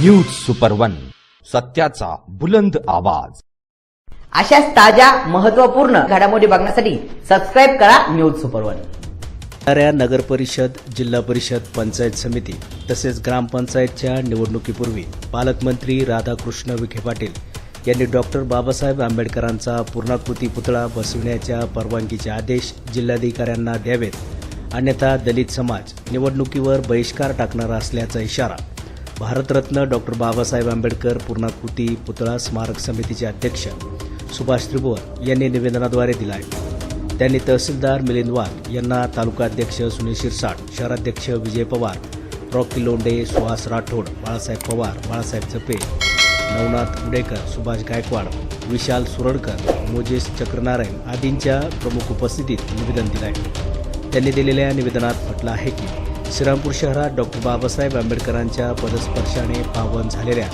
News super one सत्याचा बुलंद आवाज. अशाच ताज्या महत्त्वपूर्ण घडामोडी बघण्यासाठी सबस्क्राईब करा न्यूज सुपर वन नगर परिषद जिल्हा परिषद पंचायत समिती तसेच ग्रामपंचायतच्या निवडणुकीपूर्वी पालकमंत्री राधाकृष्ण विखे पाटील यांनी डॉक्टर बाबासाहेब आंबेडकरांचा पूर्णाकृती पुतळा बसविण्याच्या परवानगीचे आदेश जिल्हाधिकाऱ्यांना द्यावेत. अन्यथा दलित समाज निवडणुकीवर बहिष्कार टाकणार असल्याचा इशारा भारतरत्न डॉक्टर बाबासाहेब आंबेडकर पूर्णाकृती पुतळा स्मारक समितीचे अध्यक्ष सुभाष त्रिभुवन यांनी निवेदनाद्वारे दिला आहे त्यांनी तहसीलदार मिलिंद वाघ यांना तालुकाध्यक्ष सुनील शिरसाट शहराध्यक्ष विजय पवार रॉकी लोंडे सुहास राठोड बाळासाहेब पवार बाळासाहेब जपे नवनाथ उडेकर सुभाष गायकवाड विशाल सुरडकर मोजेस चक्रनारायण आदींच्या प्रमुख उपस्थितीत निवेदन दिलं आहे त्यांनी दिलेल्या निवेदनात म्हटलं आहे की श्रीरामपूर शहरात डॉक्टर बाबासाहेब आंबेडकरांच्या पदस्पर्शाने पावन झालेल्या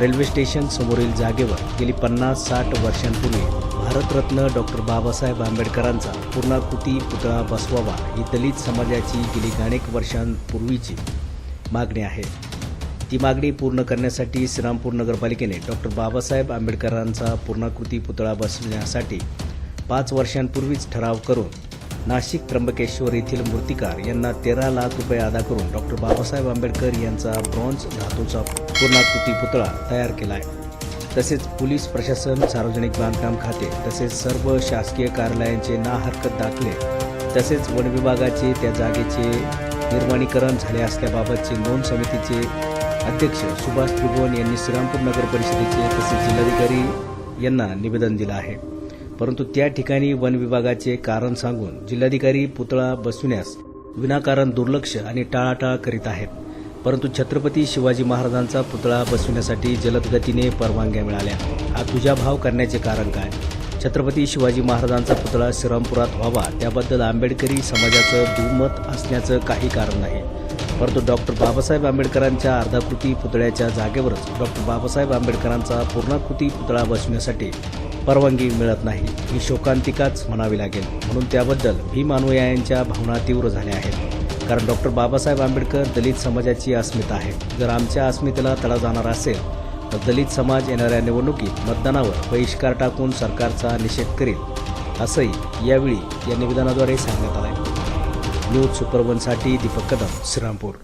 रेल्वे स्टेशन समोरील जागेवर गेली पन्नास साठ वर्षांपूर्वी भारतरत्न डॉक्टर बाबासाहेब आंबेडकरांचा पूर्णाकृती पुतळा बसवावा ही दलित समाजाची गेली अनेक वर्षांपूर्वीची मागणी आहे. ती मागणी पूर्ण करण्यासाठी श्रीरामपूर नगरपालिकेने डॉक्टर बाबासाहेब आंबेडकरांचा पूर्णाकृती पुतळा बसविण्यासाठी पाच वर्षांपूर्वीच ठराव करून नाशिक त्र्यंबकेश्वर येथील मूर्तिकार यांना तेरा लाख रुपये अदा करून डॉक्टर बाबासाहेब आंबेडकर यांचा ब्रॉन्झ धातूचा पूर्णाकृती पुतळा तयार केला आहे. तसेच पोलीस प्रशासन सार्वजनिक बांधकाम खाते तसेच सर्व शासकीय कार्यालयांचे ना हरकत दाखले तसेच वन विभागाचे त्या जागेचे निर्माणीकरण झाले असल्याबाबतचे नोंद समितीचे अध्यक्ष सुभाष त्रिभुवन यांनी श्रीरामपूर नगर परिषदेचे तसेच जिल्हाधिकारी यांना निवेदन दिलं आहे. परंतु त्या ठिकाणी वन विभागाचे कारण सांगून जिल्हाधिकारी पुतळा बसविण्यास विनाकारण दुर्लक्ष आणि टाळाटाळ करीत आहेत. परंतु छत्रपती शिवाजी महाराजांचा पुतळा बसविण्यासाठी जलद गतीने परवानग्या मिळाल्या. हा तुझ्याभाव करण्याचे कारण काय? छत्रपती शिवाजी महाराजांचा पुतळा श्रीरामपुरात व्हावा त्याबद्दल आंबेडकरी समाजाचं दुमत असण्याचं काही कारण नाही. परंतु डॉक्टर बाबासाहेब आंबेडकरांच्या अर्धाकृती पुतळ्याच्या जागेवरच डॉक्टर बाबासाहेब आंबेडकरांचा पूर्णाकृती पुतळा बसविण्यासाठी परवानगी मिळत नाही. ही शोकांतिकाच म्हणावी लागेल. म्हणून त्याबद्दल भीम अनुयायांच्या भावना तीव्र झाल्या आहेत. कारण डॉक्टर बाबासाहेब आंबेडकर दलित समाजाची अस्मिता आहे. जर आमच्या अस्मितेला तडा जाणार असेल तर दलित समाज येणाऱ्या निवडणुकीत मतदानावर बहिष्कार टाकून सरकारचा निषेध करेल असंही यावेळी या निवेदनाद्वारे सांगण्यात आलं आहे न्यूज सुपरवनसाठी दीपक कदम श्रीरामपूर.